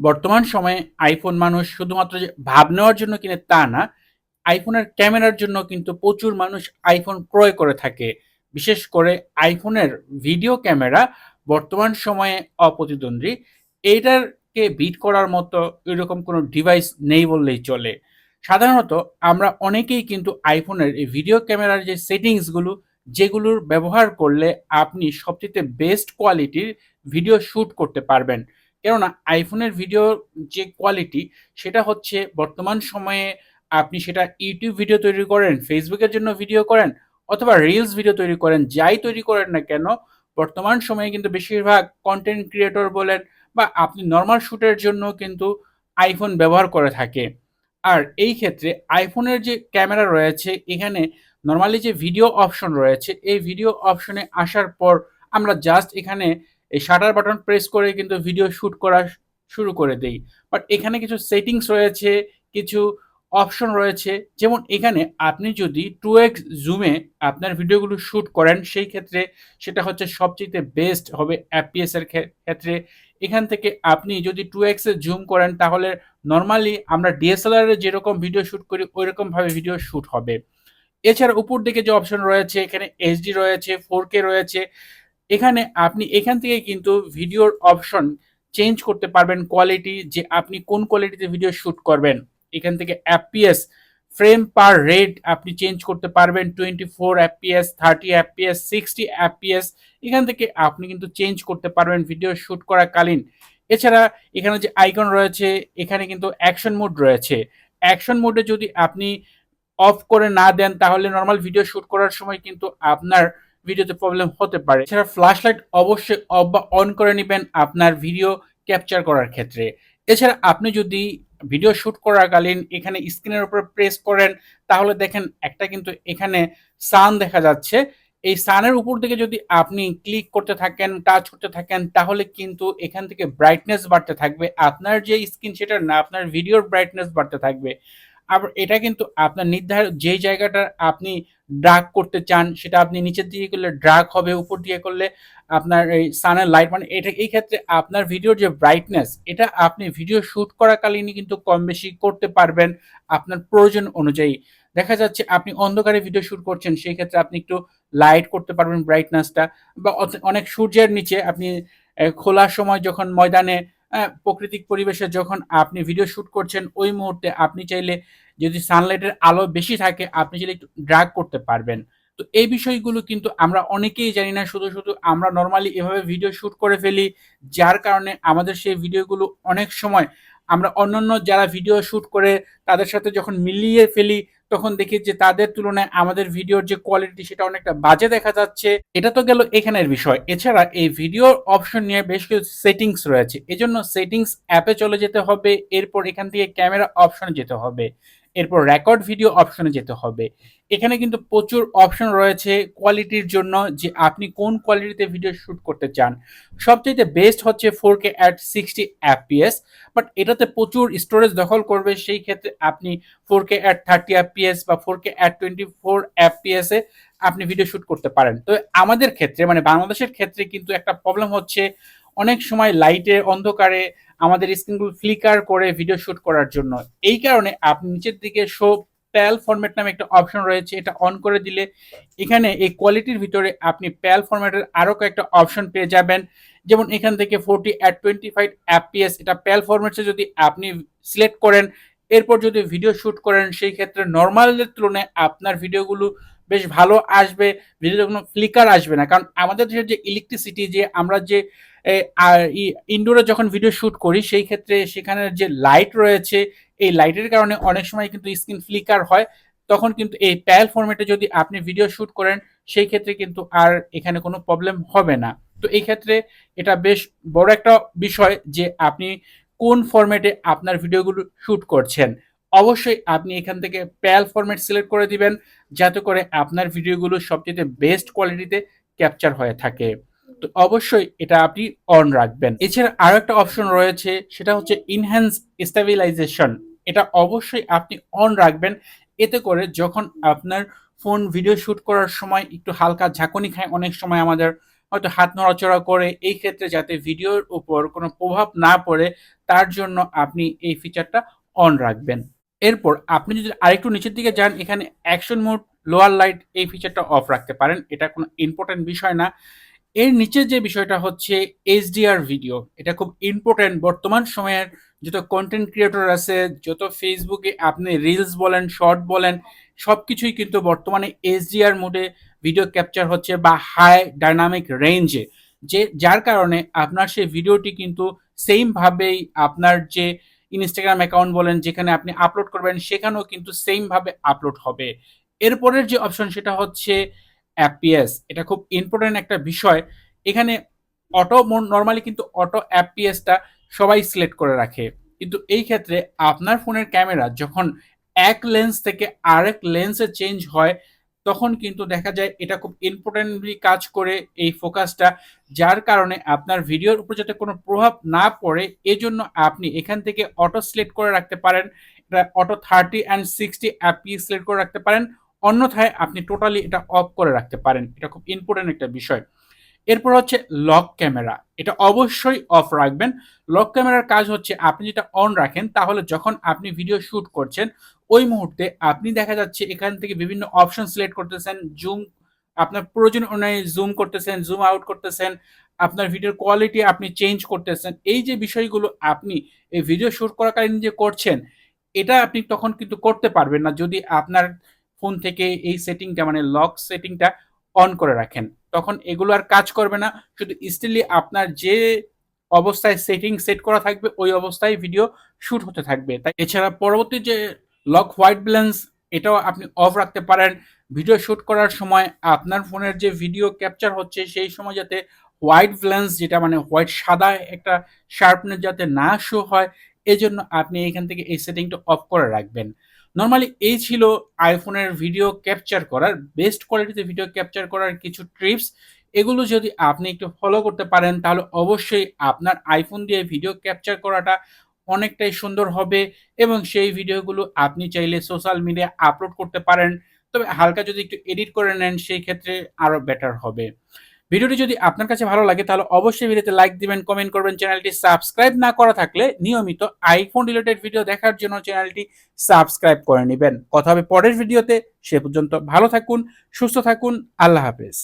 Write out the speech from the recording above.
বর্তমান সময়ে আইফোন মানুষ শুধুমাত্র যে ভাব নেওয়ার জন্য কিনে তা না আইফোনের ক্যামেরার জন্য কিন্তু প্রচুর মানুষ আইফোন ক্রয় করে থাকে। বিশেষ করে আইফোনের ভিডিও ক্যামেরা বর্তমান সময়ে অপ্রতিদ্বন্দ্বী। এইটারকে বিট করার মতো এরকম কোনো ডিভাইস নেই বললেই চলে। সাধারণত আমরা অনেকেই কিন্তু আইফোনের এই ভিডিও ক্যামেরার যে সেটিংসগুলো, যেগুলোর ব্যবহার করলে আপনি সবচেয়ে বেস্ট কোয়ালিটির ভিডিও শ্যুট করতে পারবেন। কেননা আইফোনের ভিডিও যে কোয়ালিটি সেটা হচ্ছে বর্তমান সময়ে আপনি সেটা ইউটিউব ভিডিও তৈরি করেন ফেসবুকের জন্য ভিডিও করেন, অথবা রিলস ভিডিও তৈরি করেন, যাই তৈরি করেন না কেন, বর্তমান সময়ে কিন্তু বেশিরভাগ কন্টেন্ট ক্রিয়েটর বলেন বা আপনি নর্মাল শ্যুটের জন্য কিন্তু আইফোন ব্যবহার করে থাকে। আর এই ক্ষেত্রে আইফোনের যে ক্যামেরা রয়েছে, এখানে নর্মালি যে ভিডিও অপশন রয়েছে, এই ভিডিও অপশনে আসার পর আমরা জাস্ট এখানে এই শাটার বাটন প্রেস করে কিন্তু ভিডিও শ্যুট করা শুরু করে দেই। বাট এখানে কিছু সেটিংস রয়েছে, কিছু অপশন রয়েছে। যেমন এখানে আপনি যদি টু এক্স জুমে আপনার ভিডিওগুলো শ্যুট করেন, সেই ক্ষেত্রে সেটা হচ্ছে সবচেয়ে বেস্ট হবে অ্যাপিএস এর ক্ষেত্রে। এখান থেকে আপনি যদি টু এক্সে জুম করেন, তাহলে নর্মালি আমরা ডিএসএলআর যেরকম ভিডিও শ্যুট করি ওই রকমভাবে ভিডিও শ্যুট হবে। এছাড়া উপর দিকে যে অপশন রয়েছে, এখানে এইচডি রয়েছে ফোর কে রয়েছে। এখানে আপনি এখান থেকে কিন্তু ভিডিওর অপশন চেঞ্জ করতে পারবেন কোয়ালিটি, যে আপনি কোন কোয়ালিটিতে ভিডিও শ্যুট করবেন। এখান থেকে অ্যাপিএস ফ্রেম পার রেট আপনি চেঞ্জ করতে পারবেন twenty four FPS thirty FPS sixty FPS এখান থেকে আপনি কিন্তু চেঞ্জ করতে পারবেন ভিডিও শ্যুট করাকালীন। এছাড়া এখানে যে আইকন রয়েছে, এখানে কিন্তু অ্যাকশন মোড রয়েছে। অ্যাকশন মোডে যদি আপনি অফ করে না দেন, তাহলে নর্মাল ভিডিও শ্যুট করার সময় কিন্তু আপনার ভিডিওতে প্রবলেম হতে পারে। এছাড়া ফ্ল্যাশ লাইট অবশ্যই অফ বা অন করে নেবেন আপনার ভিডিও ক্যাপচার করার ক্ষেত্রে। এছাড়া আপনি যদি ভিডিও শ্যুট করাকালীন এখানে স্ক্রিনের উপর প্রেস করেন, তাহলে দেখেন একটা কিন্তু এখানে সান দেখা যাচ্ছে। এই সানের উপর দিকে যদি আপনি ক্লিক করতে থাকেন টাচ করতে থাকেন, তাহলে কিন্তু এখান থেকে ব্রাইটনেস বাড়তে থাকবে। আপনার যে স্ক্রিন সেটা না, আপনার ভিডিওর ব্রাইটনেস বাড়তে থাকবে। আবার এটা কিন্তু আপনার নির্ধারিত যেই জায়গাটা আপনি ড্রাগ করতে চান, সেটা আপনি নিচের দিকে করলে ড্রাগ হবে, উপর দিকে করলে আপনার এই সানের লাইট মানে এটা এই ক্ষেত্রে আপনার ভিডিওর যে ব্রাইটনেস এটা আপনি ভিডিও শ্যুট করাকালীনই কিন্তু কম বেশি করতে পারবেন আপনার প্রয়োজন অনুযায়ী। দেখা যাচ্ছে আপনি অন্ধকারে ভিডিও শ্যুট করছেন, সেই ক্ষেত্রে আপনি একটু লাইট করতে পারবেন ব্রাইটনেসটা বা অনেক সূর্যের নিচে আপনি খোলার সময় যখন ময়দানে প্রাকৃতিক পরিবেশে যখন আপনি ভিডিও শ্যুট করছেন, ওই মুহূর্তে আপনি চাইলে যদি সানলাইটের আলো বেশি থাকে, আপনি চাইলে একটু ড্রাগ করতে পারবেন। তো এই বিষয়গুলো কিন্তু আমরা অনেকেই জানি না, শুধু শুধু আমরা নর্মালি এভাবে ভিডিও শ্যুট করে ফেলি, যার কারণে আমাদের সেই ভিডিওগুলো অনেক সময় আমরা অন্যান্য যারা ভিডিও শ্যুট করে, তাদের সাথে যখন মিলিয়ে ফেলি তখন দেখি যে তাদের তুলনায় আমাদের ভিডিওর যে কোয়ালিটি সেটা অনেকটা বাজে দেখা যাচ্ছে। এটা তো গেল এখানের বিষয়। এছাড়া এই ভিডিওর অপশন নিয়ে বেশ কিছু সেটিংস রয়েছে। এজন্য সেটিংস অ্যাপে চলে যেতে হবে, এরপর এখান থেকে ক্যামেরা অপশনে যেতে হবে। এরপর রেকর্ড ভিডিও অপশনে যেতে হবে। এখানে কিন্তু প্রচুর অপশন রয়েছে কোয়ালিটির জন্য যে আপনি কোন কোয়ালিটিতে ভিডিও শ্যুট করতে চান। সবচেয়ে বেস্ট হচ্ছে four K at sixty FPS but এটাতে প্রচুর স্টোরেজ দখল করবে। সেই ক্ষেত্রে আপনি four K at thirty FPS বা four K at twenty four অ্যাপিএসে আপনি ভিডিও শ্যুট করতে পারেন। তো আমাদের ক্ষেত্রে মানে বাংলাদেশের ক্ষেত্রে কিন্তু একটা প্রবলেম হচ্ছে অনেক সময় লাইটে অন্ধকারে আমাদের স্ক্রিনগুলো ফ্লিকার করে ভিডিও শ্যুট করার জন্য। এই কারণে আপনি নিচের দিকে শো প্যাল ফরম্যাট নামে একটা অপশন রয়েছে, এটা অন করে দিলে এখানে এই কোয়ালিটির ভিতরে আপনি প্যাল ফরম্যাটের আরও কয়েকটা অপশন পেয়ে যাবেন। যেমন এখান থেকে forty at twenty five FPS এটা প্যাল ফরম্যাটে যদি আপনি সিলেক্ট করেন, এরপর যদি ভিডিও শ্যুট করেন, সেই ক্ষেত্রে নর্মালের তুলনায় আপনার ভিডিওগুলো বেশ ভালো আসবে ভিডিওতে কোনো ফ্লিকার আসবে না। কারণ আমাদের দেশের যে ইলেকট্রিসিটি যে আমরা যে ইনডোরে যখন ভিডিও শ্যুট করি, সেই ক্ষেত্রে সেখানে যে লাইট রয়েছে, এই লাইটের কারণে অনেক সময় কিন্তু স্ক্রিন ফ্লিকার হয়। তখন কিন্তু এই প্যাল ফরম্যাটে যদি আপনি ভিডিও শ্যুট করেন, সেই ক্ষেত্রে কিন্তু আর এখানে কোনো প্রবলেম হবে না। তো এই ক্ষেত্রে এটা বেশ বড় একটা বিষয় যে আপনি কোন ফরম্যাটে আপনার ভিডিওগুলো শ্যুট করছেন। অবশ্যই আপনি এখান থেকে প্যাল ফরম্যাট সিলেক্ট করে দিবেন, যাতে করে আপনার ভিডিওগুলো সবচেয়ে বেস্ট কোয়ালিটিতে ক্যাপচার হয়ে থাকে। অবশ্যই এটা আপনি অন রাখবেন। এছাড়া আরও একটা অপশন রয়েছে, সেটা হচ্ছে ইনহ্যান্স স্টেবিলাইজেশন এটা অবশ্যই আপনি অন রাখবেন। এতে করে যখন আপনার ফোন ভিডিও শ্যুট করার সময় একটু হালকা ঝাঁকুনি খায়, অনেক সময় আমাদের হয়তো হাত নড়াচড়া করে, এই ক্ষেত্রে যাতে ভিডিওর উপর কোনো প্রভাব না পড়ে, তার জন্য আপনি এই ফিচারটা অন রাখবেন। এরপর আপনি যদি আরেকটু নিচের দিকে যান, এখানে অ্যাকশন মোড লোয়ার লাইট এই ফিচারটা অফ রাখতে পারেন। এটা কোনো ইম্পর্টেন্ট বিষয় না। এর নিচে যে বিষয়টা হচ্ছে এইচডিআর ভিডিও এটা খুব ইম্পর্টেন্ট বর্তমান সময়ের যত কন্টেন্ট ক্রিয়েটর আছে, যত ফেসবুকে আপনি রিলস বলেন শর্ট বলেন সব কিছুই কিন্তু বর্তমানে এইচডিআর মোডে ভিডিও ক্যাপচার হচ্ছে বা হাই ডাইনামিক রেঞ্জে যে, যার কারণে আপনার সেই ভিডিওটি কিন্তু সেমভাবেই আপনার যে ইনস্টাগ্রাম অ্যাকাউন্ট বলেন, যেখানে আপনি আপলোড করবেন, সেখানেও কিন্তু সেমভাবে আপলোড হবে। এরপরের যে অপশন সেটা হচ্ছে অ্যাপিএস এটা খুব ইম্পর্টেন্ট একটা বিষয়। এখানে অটো নর্মালি কিন্তু অটো অ্যাপিএসটা সবাই সিলেক্ট করে রাখে। কিন্তু এই ক্ষেত্রে আপনার ফোনের ক্যামেরা যখন এক লেন্স থেকে আরেক লেন্সে চেঞ্জ হয়, তখন কিন্তু দেখা যায় এটা খুব ইম্পর্টেন্টলি কাজ করে এই ফোকাসটা যার কারণে আপনার ভিডিওর উপর যাতে কোনো প্রভাব না পড়ে, এজন্য আপনি এখান থেকে অটো সিলেক্ট করে রাখতে পারেন। এটা auto thirty and sixty FP select করে রাখতে পারেন। অন্যথায় আপনি টোটালি এটা অফ করে রাখতে পারেন। এটা খুব ইম্পর্টেন্ট একটা বিষয়। এরপর হচ্ছে লক ক্যামেরা এটা অবশ্যই অফ রাখবেন। লক ক্যামেরার কাজ হচ্ছে আপনি যেটা অন রাখেন, তাহলে যখন আপনি ভিডিও শ্যুট করছেন, ওই মুহূর্তে আপনি দেখা যাচ্ছে এখান থেকে বিভিন্ন অপশন সিলেক্ট করতেছেন। জুম আপনার প্রয়োজন অনুযায়ী জুম করতেছেন জুম আউট করতেছেন, আপনার ভিডিওর কোয়ালিটি আপনি চেঞ্জ করতেছেন। এই যে বিষয়গুলো আপনি এই ভিডিও শ্যুট করাকালীন যে করছেন, এটা আপনি তখন কিন্তু করতে পারবেন না। যদি আপনার ফোন থেকে এই সেটিংটা মানে লক সেটিংটা অন করে রাখেন। তখন এগুলো আর কাজ করবে না। শুধু স্টিলি আপনার যে অবস্থায় সেটিং সেট করা থাকবে, ওই অবস্থায় ভিডিও শ্যুট হতে থাকবে। তাই এছাড়া পরবর্তী যে লক হোয়াইট ব্যালেন্স এটাও আপনি অফ রাখতে পারেন। ভিডিও শ্যুট করার সময় আপনার ফোনের যে ভিডিও ক্যাপচার হচ্ছে, সেই সময় যাতে হোয়াইট ব্যালেন্স যেটা মানে হোয়াইট সাদা একটা শার্পনেস যাতে না শো হয়, এজন্য আপনি এখান থেকে এই সেটিংটা অফ করে রাখবেন। নর্মালি এই ছিল আইফোনের ভিডিও ক্যাপচার করার বেস্ট কোয়ালিটিতে ভিডিও ক্যাপচার করার কিছু ট্রিপস এগুলো যদি আপনি একটু ফলো করতে পারেন, তাহলে অবশ্যই আপনার আইফোন দিয়ে ভিডিও ক্যাপচার করাটা অনেকটাই সুন্দর হবে এবং সেই ভিডিওগুলো আপনি চাইলে সোশ্যাল মিডিয়া আপলোড করতে পারেন। তবে হালকা যদি একটু এডিট করে নেন, সেই ক্ষেত্রে আরও বেটার হবে। ভিডিওটি যদি আপনার কাছে ভালো লাগে, তাহলে অবশ্যই ভিডিওতে লাইক দিবেন কমেন্ট করবেন, চ্যানেলটি সাবস্ক্রাইব না করা থাকলে নিয়মিত আইফোন রিলেটেড ভিডিও দেখার জন্য চ্যানেলটি সাবস্ক্রাইব করে নেবেন। কথা হবে পরের ভিডিওতে সে পর্যন্ত ভালো থাকুন, সুস্থ থাকুন, আল্লাহ হাফেজ।